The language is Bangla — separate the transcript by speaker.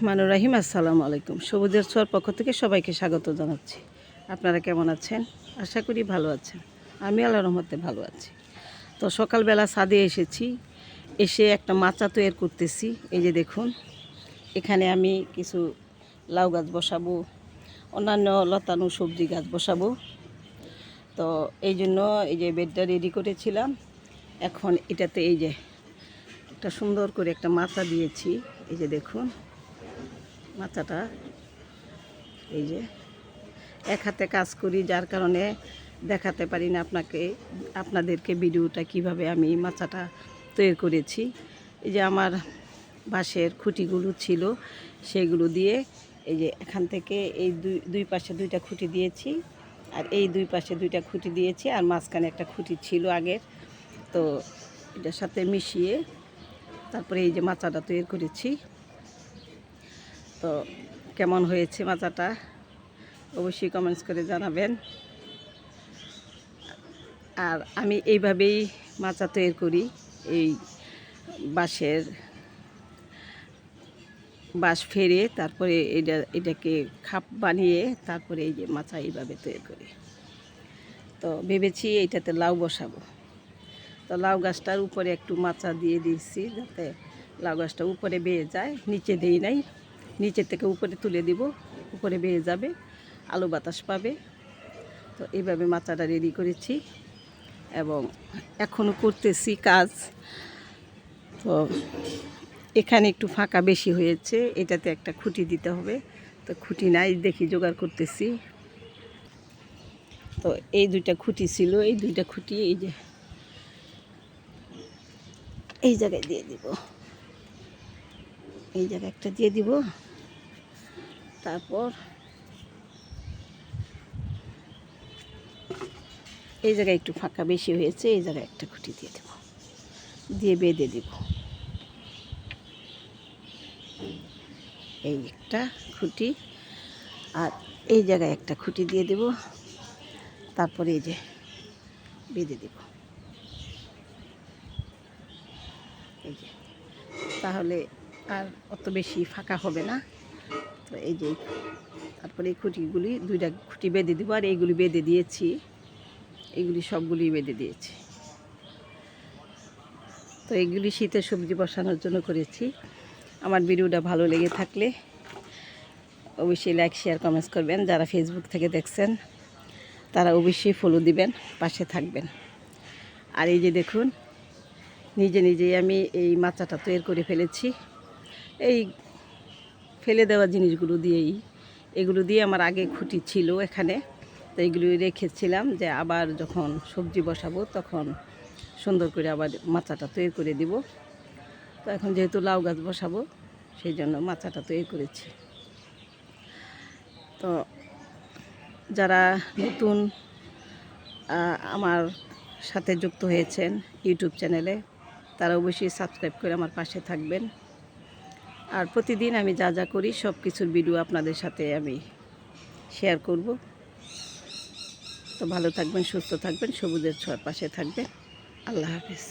Speaker 1: রহমানুর রাহিম, আসসালামু আলাইকুম। সবুজের ছোঁয়ার পক্ষ থেকে সবাইকে স্বাগত জানাচ্ছি। আপনারা কেমন আছেন? আশা করি ভালো আছেন। আমি আল্লাহ রহমতে ভালো আছি। তো সকালবেলা ছাদে এসেছি, এসে একটা মাচা তৈরি করতেছি। এই যে দেখুন, এখানে আমি কিছু লাউ গাছ বসাবো, অন্যান্য লতানো সবজি গাছ বসাবো। তো এই জন্য এই যে বেডটা রেডি করেছিলাম। এখন এটাতে এই যে একটা সুন্দর করে একটা মাচা দিয়েছি। এই যে দেখুন মাচাটা এই যে, এক হাতে কাজ করি, যার কারণে দেখাতে পারি না আপনাকে, আপনাদেরকে ভিডিওটা কীভাবে আমি মাচাটা তৈরি করেছি। এই যে আমার বাঁশের খুঁটিগুলো ছিল, সেগুলো দিয়ে এই যে এখান থেকে এই দুই দুই পাশে দুইটা খুঁটি দিয়েছি, আর এই দুই পাশে দুইটা খুঁটি দিয়েছি, আর মাঝখানে একটা খুঁটি ছিল আগের। তো এটার সাথে মিশিয়ে তারপরে এই যে মাচাটা তৈরি করেছি। তো কেমন হয়েছে মাচাটা অবশ্যই কমেন্টস করে জানাবেন। আর আমি এইভাবেই মাচা তৈরি করি, এই বাঁশের বাঁশ ফেরে তারপরে এটা এটাকে খাপ বানিয়ে তারপরে এই যে মাচা এইভাবে তৈরি করি। তো ভেবেছি এইটাতে লাউ বসাবো। তো লাউ গাছটার উপরে একটু মাচা দিয়ে দিয়েছি যাতে লাউ গাছটা উপরে বেয়ে যায়, নিচে দেই নাই। নিচে থেকে উপরে তুলে দিব, উপরে বেয়ে যাবে, আলো বাতাস পাবে। তো এইভাবে মাচাটা রেডি করেছি এবং এখনও করতেছি কাজ। তো এখানে একটু ফাঁকা বেশি হয়েছে, এটাতে একটা খুঁটি দিতে হবে। তো খুঁটি নাই, দেখি জোগাড় করতেছি। তো এই দুইটা খুঁটি ছিল, এই দুইটা খুঁটি এই যে, এই জায়গায় দিয়ে দিব। এই জায়গায় একটা দিয়ে দিব। তারপর এই জায়গায় একটু ফাঁকা বেশি হয়েছে, এই জায়গায় একটা খুঁটি দিয়ে দেব, দিয়ে বেঁধে দিব। এই একটা খুঁটি আর এই জায়গায় একটা খুঁটি দিয়ে দেব, তারপরে এই যে বেঁধে দেব। এই যে, তাহলে আর অত বেশি ফাঁকা হবে না। তো এই যে, তারপরে এই খুঁটিগুলি দুইটা খুঁটি বেঁধে দেবো আর এইগুলি বেঁধে দিয়েছি। এইগুলি সবগুলি বেঁধে দিয়েছি। তো এইগুলি শীতের সবজি বসানোর জন্য করেছি। আমার ভিডিওটা ভালো লেগে থাকলে অবশ্যই লাইক শেয়ার কমেন্টস করবেন। যারা ফেসবুক থেকে দেখছেন, তারা অবশ্যই ফলো দিবেন, পাশে থাকবেন। আর এই যে দেখুন, নিজে নিজেই আমি এই মাচাটা তৈরি করে ফেলেছি। এই ফেলে দেওয়া জিনিসগুলো দিয়েই। এগুলো দিয়ে আমার আগে খুঁটি ছিল এখানে। তো এইগুলো রেখেছিলাম যে আবার যখন সবজি বসাবো তখন সুন্দর করে আবার মাচাটা তৈরি করে দিব। তো এখন যেহেতু লাউ গাছ বসাবো, সেই জন্য মাচাটা তৈরি করেছি। তো যারা নতুন আমার সাথে যুক্ত হয়েছেন ইউটিউব চ্যানেলে তারা অবশ্যই সাবস্ক্রাইব করে আমার পাশে থাকবেন। আর প্রতিদিন আমি যা যা করি সব কিছুর ভিডিও আপনাদের সাথে আমি শেয়ার করব। তো ভালো থাকবেন, সুস্থ থাকবেন, সবুজের ছয় পাশে থাকবেন। আল্লাহ হাফিজ।